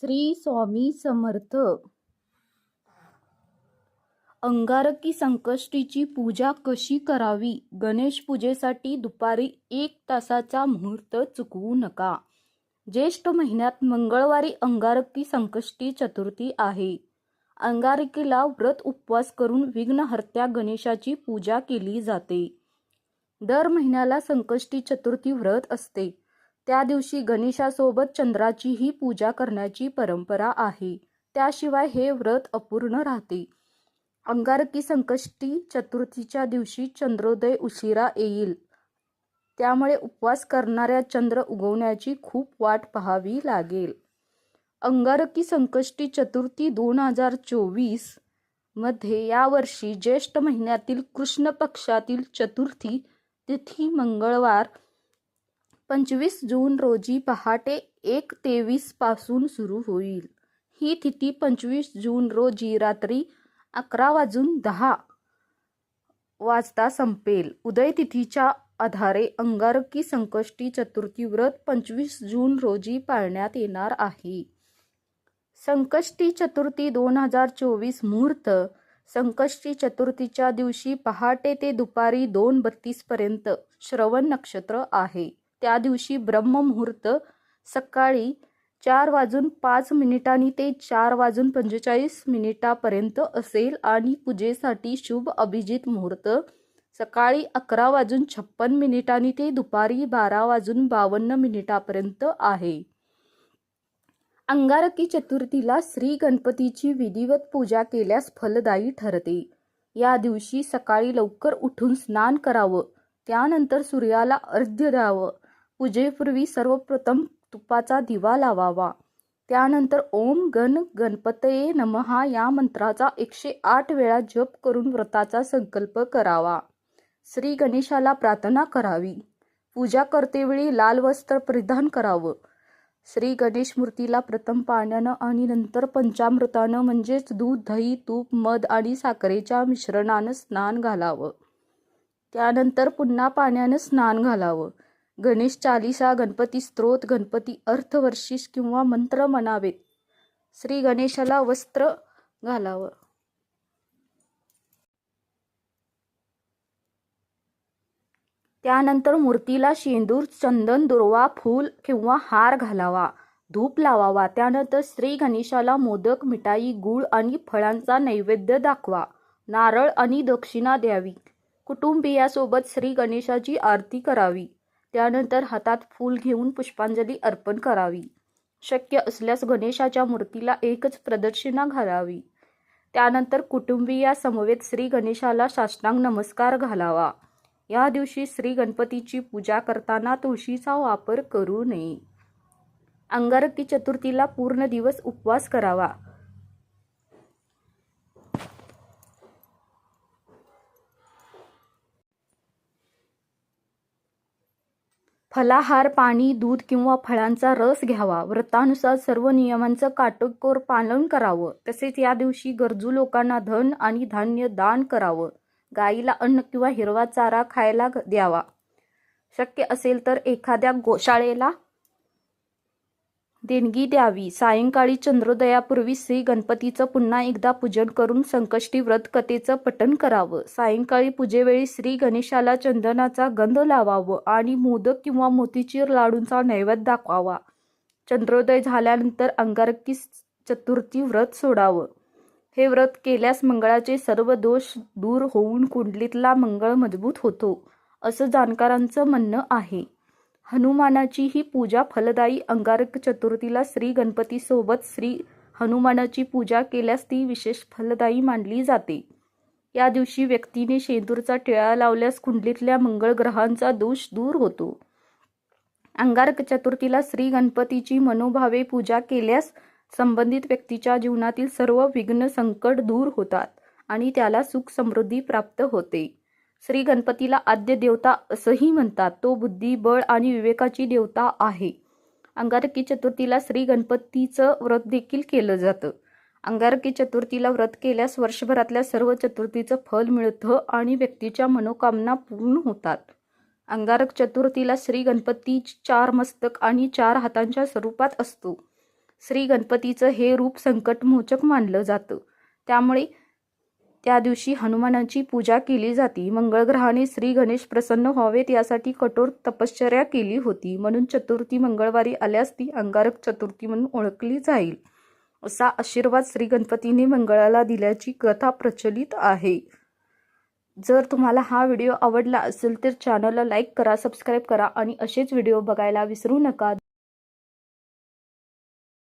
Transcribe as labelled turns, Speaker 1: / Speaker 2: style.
Speaker 1: श्री स्वामी समर्थ. अंगारकी संकष्टीची पूजा कशी करावी? गणेश पूजेसाठी दुपारी एक तासाचा मुहूर्त चुकवू नका. ज्येष्ठ महिन्यात मंगळवारी अंगारकी संकष्टी चतुर्थी आहे. अंगारकीला व्रत उपवास करून विघ्नहर्त्या गणेशाची पूजा केली जाते. दर महिन्याला संकष्टी चतुर्थी व्रत असते. त्या दिवशी गणेशासोबत चंद्राचीही पूजा करण्याची परंपरा आहे. त्याशिवाय हे व्रत अपूर्ण राहते. अंगारकी संकष्टी चतुर्थीच्या दिवशी चंद्रोदय उशिरा येईल. त्यामुळे उपवास करणाऱ्या चंद्र उगवण्याची खूप वाट पाहावी लागेल. अंगारकी संकष्टी चतुर्थी दोन हजार चोवीसमध्ये यावर्षी ज्येष्ठ महिन्यातील कृष्ण पक्षातील चतुर्थी तिथी मंगळवार पंचवीस जून रोजी पहाटे एक तेवीसपासून सुरू होईल. ही तिथी पंचवीस जून रोजी रात्री अकरा वाजून दहा वाजता संपेल. उदय तिथीच्या आधारे अंगारकी संकष्टी चतुर्थी व्रत पंचवीस जून रोजी पाळण्यात येणार आहे. संकष्टी चतुर्थी दोन हजार चोवीस मुहूर्त संकष्टी चतुर्थीच्या दिवशी पहाटे ते दुपारी दोन बत्तीसपर्यंत श्रवण नक्षत्र आहे. त्या दिवशी ब्रह्ममुहूर्त सकाळी चार वाजून पाच मिनिटांनी ते चार वाजून पंचेचाळीस मिनिटापर्यंत असेल आणि पूजेसाठी शुभ अभिजित मुहूर्त सकाळी अकरा वाजून छप्पन मिनिटांनी ते दुपारी बारा वाजून बावन्न मिनिटापर्यंत आहे. अंगारकी चतुर्थीला श्री गणपतीची विधिवत पूजा केल्यास फलदायी ठरते. या दिवशी सकाळी लवकर उठून स्नान करावं. त्यानंतर सूर्याला अर्ध्य द्यावं. पूजेपूर्वी सर्वप्रथम तुपाचा दिवा लावावा. त्यानंतर ओम गण गणपतये नमहा या मंत्राचा एकशे आठ वेळा जप करून व्रताचा संकल्प करावा. श्री गणेशाला प्रार्थना करावी. पूजा करतेवेळी लाल वस्त्र परिधान करावं. श्री गणेश मूर्तीला प्रथम पाण्यानं आणि नंतर पंचामृतानं म्हणजेच दूध दही तूप मध आणि साखरेच्या मिश्रणानं स्नान घालावं. त्यानंतर पुन्हा पाण्यानं स्नान घालावं. गणेश चालिसा गणपती स्त्रोत गणपती अर्थवर्षिस किंवा मंत्र म्हणावेत. श्री गणेशाला वस्त्र घालावं. त्यानंतर मूर्तीला शेंदूर चंदन दुर्वा फूल किंवा हार घालावा. धूप लावावा. त्यानंतर श्री गणेशाला मोदक मिठाई गूळ आणि फळांचा नैवेद्य दाखवा. नारळ आणि दक्षिणा द्यावी. कुटुंबियासोबत श्री गणेशाची आरती करावी. त्यानंतर हातात फूल घेऊन पुष्पांजली अर्पण करावी. शक्य असल्यास गणेशाच्या मूर्तीला एकच प्रदक्षिणा घालावी. त्यानंतर कुटुंबियासमवेत श्री गणेशाला साष्टांग नमस्कार घालावा. या दिवशी श्री गणपतीची पूजा करताना तुळशीचा वापर करू नये. अंगारकी चतुर्थीला पूर्ण दिवस उपवास करावा. फलाहार पाणी दूध किंवा फळांचा रस घ्यावा. व्रतानुसार सर्व नियमांचं काटेकोर पालन करावं. तसेच या दिवशी गरजू लोकांना धन आणि धान्य दान करावं. गाईला अन्न किंवा हिरवा चारा खायला द्यावा. शक्य असेल तर एखाद्या गोशाळेला देणगी द्यावी. सायंकाळी चंद्रोदयापूर्वी श्री गणपतीचं पुन्हा एकदा पूजन करून संकष्टी व्रत कथेचं पठण करावं. सायंकाळी पूजेवेळी श्री गणेशाला चंदनाचा गंध लावावं आणि मोदक किंवा मोतीचीर लाडूंचा नैवेद्य दाखवावा. चंद्रोदय झाल्यानंतर अंगारकी चतुर्थी व्रत सोडावं. हे व्रत केल्यास मंगळाचे सर्व दोष दूर होऊन कुंडलीतला मंगळ मजबूत होतो असं जाणकारांचं म्हणणं आहे. हनुमानाची ही पूजा फलदायी अंगारक चतुर्थीला श्री गणपतीसोबत श्री हनुमानाची पूजा केल्यास ती विशेष फलदायी मानली जाते. या दिवशी व्यक्तीने शेंदूरचा टिळा लावल्यास कुंडलीतल्या मंगळ ग्रहांचा दोष दूर होतो. अंगारक चतुर्थीला श्री गणपतीची मनोभावे पूजा केल्यास संबंधित व्यक्तीच्या जीवनातील सर्व विघ्न संकट दूर होतात आणि त्याला सुख समृद्धी प्राप्त होते. श्री गणपतीला आद्य देवता असंही म्हणतात. तो बुद्धी बळ आणि विवेकाची देवता आहे. अंगारकी चतुर्थीला श्री गणपतीचं व्रत देखील केलं जातं. अंगारकी चतुर्थीला व्रत केल्यास वर्षभरातल्या सर्व चतुर्थीचं फल मिळतं आणि व्यक्तीच्या मनोकामना पूर्ण होतात. अंगारक चतुर्थीला श्री गणपती चार मस्तक आणि चार हातांच्या स्वरूपात असतो. श्री गणपतीचं हे रूप संकटमोचक मानलं जातं. त्यामुळे त्या दिवशी हनुमानाची पूजा केली जाते. मंगळग्रहाने श्री गणेश प्रसन्न व्हावेत यासाठी कठोर तपश्चर्या केली होती. म्हणून चतुर्थी मंगळवारी आल्यास ती अंगारक चतुर्थी म्हणून ओळखली जाईल. असा आशीर्वाद श्री गणपतीने मंगळाला दिल्याची कथा प्रचलित आहे. जर तुम्हाला हा व्हिडिओ आवडला असेल तर चॅनलला लाईक करा सबस्क्राईब करा आणि असेच व्हिडिओ बघायला विसरू नका.